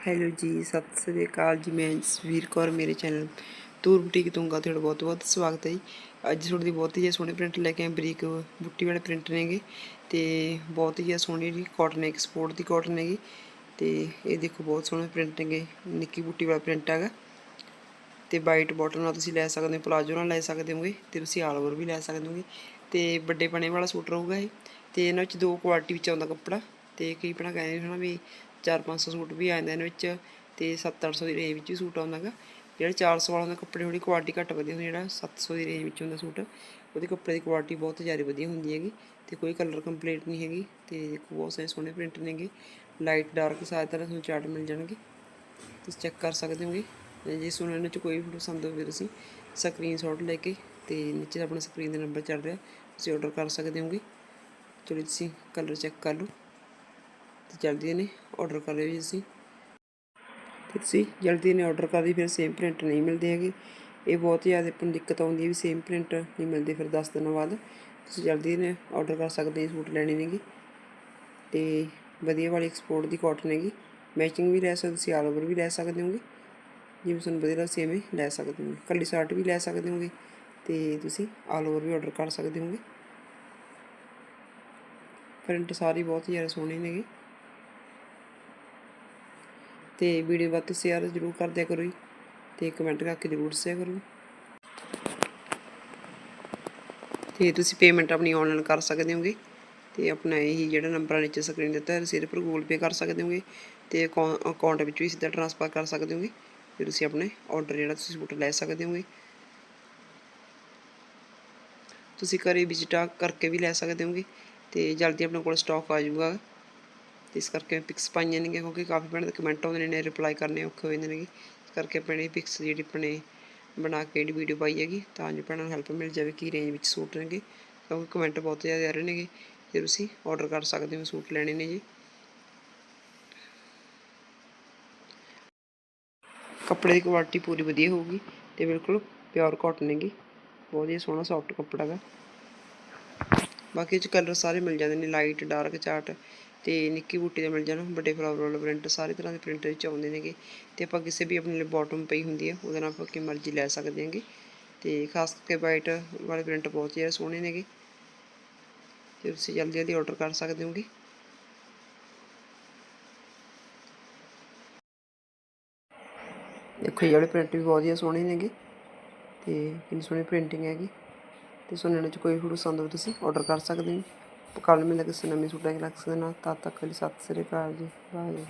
Hello ਜੀ, ਸਤਿ ਸ੍ਰੀ ਅਕਾਲ ਜੀ। ਮੈਂ ਜਸਵੀਰ ਕੌਰ, ਮੇਰੇ ਚੈਨਲ ਤੂਰ ਬੁਟੀਕ ਤੋਂ ਤੁਹਾਡਾ ਬਹੁਤ ਬਹੁਤ ਸਵਾਗਤ ਹੈ ਜੀ। ਅੱਜ ਤੁਹਾਡੇ ਦੀ ਬਹੁਤ ਹੀ ਸੋਹਣੇ ਪ੍ਰਿੰਟ ਲੈ ਕੇ ਆਏ। ਬਰੀਕ ਬੁੱਟੀ ਵਾਲੇ ਪ੍ਰਿੰਟ ਨੇਗੇ ਤੇ ਬਹੁਤ ਹੀ ਸੋਹਣੀ ਜੀ ਕਾਟਨ ਐਕਸਪੋਰਟ ਦੀ ਕਾਟਨ ਹੈਗੀ ਤੇ ਇਹ ਦੇਖੋ ਬਹੁਤ ਸੋਹਣੇ ਪ੍ਰਿੰਟ ਨੇਗੇ, ਨਿੱਕੀ ਬੁੱਟੀ ਵਾਲਾ ਪ੍ਰਿੰਟ ਹੈਗਾ। ਤੇ ਵਾਈਟ ਬਾਟਮ ਨਾਲ ਤੁਸੀਂ ਲੈ ਸਕਦੇ ਹੋ ਪਲਾਜੋ ਨਾਲ ਲੈ ਸਕਦੇ ਹੋਗੇ ਤੇ ਤੁਸੀਂ ਆਲ ਓਵਰ ਵੀ ਲੈ ਸਕਦੇ ਹੋਗੇ। ਤੇ ਵੱਡੇ ਪਣੇ ਵਾਲਾ ਸੂਟ ਰਹੂਗਾ ਇਹ। ਤੇ ਇਹਨਾਂ ਵਿੱਚ ਦੋ ਕੁਆਲਿਟੀ ਵਿੱਚ ਆਉਂਦਾ ਕੱਪੜਾ। ਤੇ ਕਈ ਭੈਣਾਂ ਕਹਿੰਦੇ ਹਨਾ ਵੀ 4-500 ਸੂਟ ਵੀ ਆ ਜਾਂਦੇ ਇਹਨਾਂ ਵਿੱਚ ਤੇ 7-800 ਦੀ ਰੇਂਜ ਵਿੱਚ ਵੀ ਸੂਟ ਆਉਂਦਾਗਾ ਜਿਹੜਾ 400 ਵਾਲਾ ਹੁੰਦਾ, ਕੱਪੜੇ ਥੋੜੀ ਕੁਆਲਿਟੀ ਘੱਟ ਵਧੀਆ ਹੁੰਦੀ, ਜਿਹੜਾ 700 ਦੀ ਰੇਂਜ ਵਿੱਚ ਹੁੰਦਾ ਸੂਟ, ਉਹਦੇ ਕੱਪੜੇ ਦੀ ਕੁਆਲਿਟੀ ਬਹੁਤ ਜ਼ਿਆਦਾ ਵਧੀਆ ਹੁੰਦੀ ਹੈਗੀ ਤੇ ਕੋਈ ਕਲਰ ਕੰਪਲੀਟ ਨਹੀਂ ਹੈਗੀ ਤੇ ਦੇਖੋ ਬਹੁਤ ਸਾਰੇ ਸੋਹਣੇ ਪ੍ਰਿੰਟ ਨੇਗੇ ਲਾਈਟ ਡਾਰਕ ਸਾਰੇ ਤਰ੍ਹਾਂ ਤੁਹਾਨੂੰ ਚਾਰਟ ਮਿਲ ਜਾਣਗੇ। ਤੁਸੀਂ ਚੈੱਕ ਕਰ ਸਕਦੇ ਹੋਗੇ। ਜੇ ਸੁਣਨ ਇਹਨਾਂ ਚ ਕੋਈ ਵੀ ਪਸੰਦ ਹੋਵੇ ਤੁਸੀਂ ਸਕਰੀਨਸ਼ਾਟ ਲੈ ਕੇ ਤੇ ਨੀਚੇ ਆਪਣਾ ਸਕਰੀਨ ਦੇ ਨੰਬਰ ਚੱਲ ਰਿਹਾ, ਤੁਸੀਂ ਆਰਡਰ ਕਰ ਸਕਦੇ ਹੋਗੇ। ਚਲੋ ਤੁਸੀਂ ਕਲਰ ਚੈੱਕ ਕਰ ਲਓ। ਤੇ ਜਲਦੀ ਨੇ ਆਰਡਰ ਕਰ ਲਿਓ ਜੀ ਤੁਸੀਂ ਤੇ ਤੁਸੀਂ ਜਲਦੀ ਨੇ ਆਰਡਰ ਕਰ ਲਈ, ਫਿਰ ਸੇਮ ਪ੍ਰਿੰਟ ਨਹੀਂ ਮਿਲਦੇ ਹੈਗੇ। ਇਹ ਬਹੁਤ ਜ਼ਿਆਦਾ ਆਪਾਂ ਨੂੰ ਦਿੱਕਤ ਆਉਂਦੀ ਹੈ ਵੀ ਸੇਮ ਪ੍ਰਿੰਟ ਨਹੀਂ ਮਿਲਦੇ, ਫਿਰ 10 ਦਿਨਾਂ ਬਾਅਦ ਤੁਸੀਂ ਜਲਦੀ ਨੇ ਆਰਡਰ ਕਰ ਸਕਦੇ ਸੂਟ ਲੈਣੇ ਨੇਗੇ। ਤੇ ਵਧੀਆ ਵਾਲੀ ਐਕਸਪੋਰਟ ਦੀ ਕਾਟਨ ਹੈਗੀ। ਮੈਚਿੰਗ ਵੀ ਲੈ ਸਕਦੇ ਤੁਸੀਂ ਆਲ ਓਵਰ ਵੀ ਲੈ ਸਕਦੇ ਹੋਗੇ। ਜਿਵੇਂ ਤੁਹਾਨੂੰ ਵਧੀਆ ਲੱਗਦਾ ਸੇਮ ਹੀ ਲੈ ਸਕਦੇ ਹੋ ਕੱਲੀ ਸ਼ਰਟ ਵੀ ਲੈ ਸਕਦੇ ਹੋਗੇ ਤੇ ਤੁਸੀਂ ਆਲ ਓਵਰ ਵੀ ਆਰਡਰ ਕਰ ਸਕਦੇ ਹੋਗੇ। ਪ੍ਰਿੰਟ ਸਾਰੀ ਬਹੁਤ ਹੀ ਜ਼ਿਆਦਾ ਸੋਹਣੇ ਨੇਗੇ। ਤੇ ਵੀਡੀਓ ਵੱਧ ਤੋਂ ਸ਼ੇਅਰ ਜ਼ਰੂਰ ਕਰ ਦਿਆ ਕਰੋ ਜੀ ਤੇ ਕਮੈਂਟ ਕਰਕੇ ਜ਼ਰੂਰ ਸੇਅਰ ਕਰੋ। ਤੇ ਤੁਸੀਂ ਪੇਮੈਂਟ ਆਪਣੀ ਆਨਲਾਈਨ ਕਰ ਸਕਦੇ ਹੋਗੇ ਤੇ ਆਪਣਾ ਇਹੀ ਜਿਹੜਾ ਨੰਬਰ ਨੀਚੇ ਸਕਰੀਨ ਦਿੱਤਾ ਹੈ ਸਿਰ ਪਰ ਗੂਗਲ ਪੇ ਕਰ ਸਕਦੇ ਹੋਗੇ ਤੇ ਅਕਾਊਂਟ ਵਿੱਚ ਵੀ ਸਿੱਧਾ ਟ੍ਰਾਂਸਫਰ ਕਰ ਸਕਦੇ ਹੋਗੇ ਤੇ ਤੁਸੀਂ ਆਪਣੇ ਆਰਡਰ ਜਿਹੜਾ ਤੁਸੀਂ ਸੂਟ ਲੈ ਸਕਦੇ ਹੋਗੇ। ਤੁਸੀਂ ਘਰੇ ਵਿਜ਼ਿਟ ਕਰਕੇ ਵੀ ਲੈ ਸਕਦੇ ਹੋਗੇ ਤੇ ਜਲਦੀ ਆਪਣੇ ਕੋਲ ਸਟਾਕ ਆ ਜਾਊਗਾ। ਤੇ ਇਸ ਕਰਕੇ ਮੈਂ ਪਿਕਸ ਪਾਈਆਂ ਨੇਗੀਆਂ ਕਿਉਂਕਿ ਕਾਫੀ ਭੈਣਾਂ ਦੇ ਕਮੈਂਟ ਆਉਂਦੇ ਨੇ ਰਿਪਲਾਈ ਕਰਨੇ ਔਖੇ ਹੋ ਜਾਂਦੇ ਨੇਗੇ ਇਸ ਕਰਕੇ ਆਪਣੇ ਪਿਕਸ ਜਿਹੜੀ ਆਪਣੇ ਬਣਾ ਕੇ ਜਿਹੜੀ ਵੀਡੀਓ ਪਾਈ ਹੈਗੀ, ਤਾਂ ਜੋ ਭੈਣਾਂ ਨੂੰ ਹੈਲਪ ਮਿਲ ਜਾਵੇ ਕੀ ਰੇਂਜ ਵਿੱਚ ਸੂਟ ਨੇਗੇ ਕਿਉਂਕਿ ਕਮੈਂਟ ਬਹੁਤ ਜ਼ਿਆਦਾ ਆ ਰਹੇ ਨੇਗੇ ਤੇ ਤੁਸੀਂ ਆਰਡਰ ਕਰ ਸਕਦੇ ਹੋ ਸੂਟ ਲੈਣੇ ਨੇ ਜੀ। ਕੱਪੜੇ ਦੀ ਕੁਆਲਿਟੀ ਪੂਰੀ ਵਧੀਆ ਹੋਊਗੀ ਤੇ ਬਿਲਕੁਲ ਪਿਓਰ ਕਾਟਨ ਹੈਗੀ। ਬਹੁਤ ਹੀ ਸੋਹਣਾ ਸੌਫਟ ਕੱਪੜਾ ਹੈ ਬਾਕੀ ਇਹ ਚ ਕਲਰ ਸਾਰੇ ਮਿਲ ਜਾਂਦੇ ਨੇ ਲਾਈਟ ਡਾਰਕ ਚਾਰਟ ਤੇ ਨਿੱਕੀ ਬੂਟੀ ਦੇ ਮਿਲ ਜਾਣ, ਵੱਡੇ ਫਲਾਵਰ ਵਾਲੇ ਪ੍ਰਿੰਟ ਸਾਰੇ ਤਰ੍ਹਾਂ ਦੇ ਪ੍ਰਿੰਟ ਵਿੱਚ ਆਉਂਦੇ ਨੇਗੇ। ਤੇ ਆਪਾਂ ਕਿਸੇ ਵੀ ਆਪਣੇ ਲਈ ਬਾਟਮ ਪਈ ਹੁੰਦੀ ਹੈ ਉਹਦੇ ਨਾਲ ਆਪਾਂ ਕੀ ਮਰਜ਼ੀ ਲੈ ਸਕਦੇ ਹਾਂਗੇ। ਤੇ ਖਾਸ ਕਰਕੇ ਵਾਈਟ ਵਾਲੇ ਪ੍ਰਿੰਟ ਬਹੁਤ ਜ਼ਿਆਦਾ ਸੋਹਣੇ ਨੇਗੇ। ਤੇ ਤੁਸੀਂ ਜਲਦੀ ਜਲਦੀ ਆਰਡਰ ਕਰ ਸਕਦੇ ਹੋਗੇ। ਦੇਖੋ, ਇਹ ਵਾਲੇ ਪ੍ਰਿੰਟ ਵੀ ਬਹੁਤ ਜ਼ਿਆਦਾ ਸੋਹਣੇ ਨੇਗੇ। ਤੇ ਕਿੰਨੀ ਸੋਹਣੀ ਪ੍ਰਿੰਟਿੰਗ ਹੈਗੀ। ਤੇ ਸੁਣਨ ਇਹਨਾਂ 'ਚ ਕੋਈ ਵੀ ਪਸੰਦ ਤੁਸੀਂ ਆਰਡਰ ਕਰ ਸਕਦੇ ਹੋ। ਕੱਲ੍ਹ ਮਿਲੇ ਕਿਸੇ ਨਵੇਂ ਸੂਟਾਂ ਦੇ ਲੱਗ ਸਕਦੇ ਨਾਲ ਤਦ ਤੱਕ ਲਈ ਸਤਿ ਸ੍ਰੀ ਅਕਾਲ ਜੀ ਬਾਏ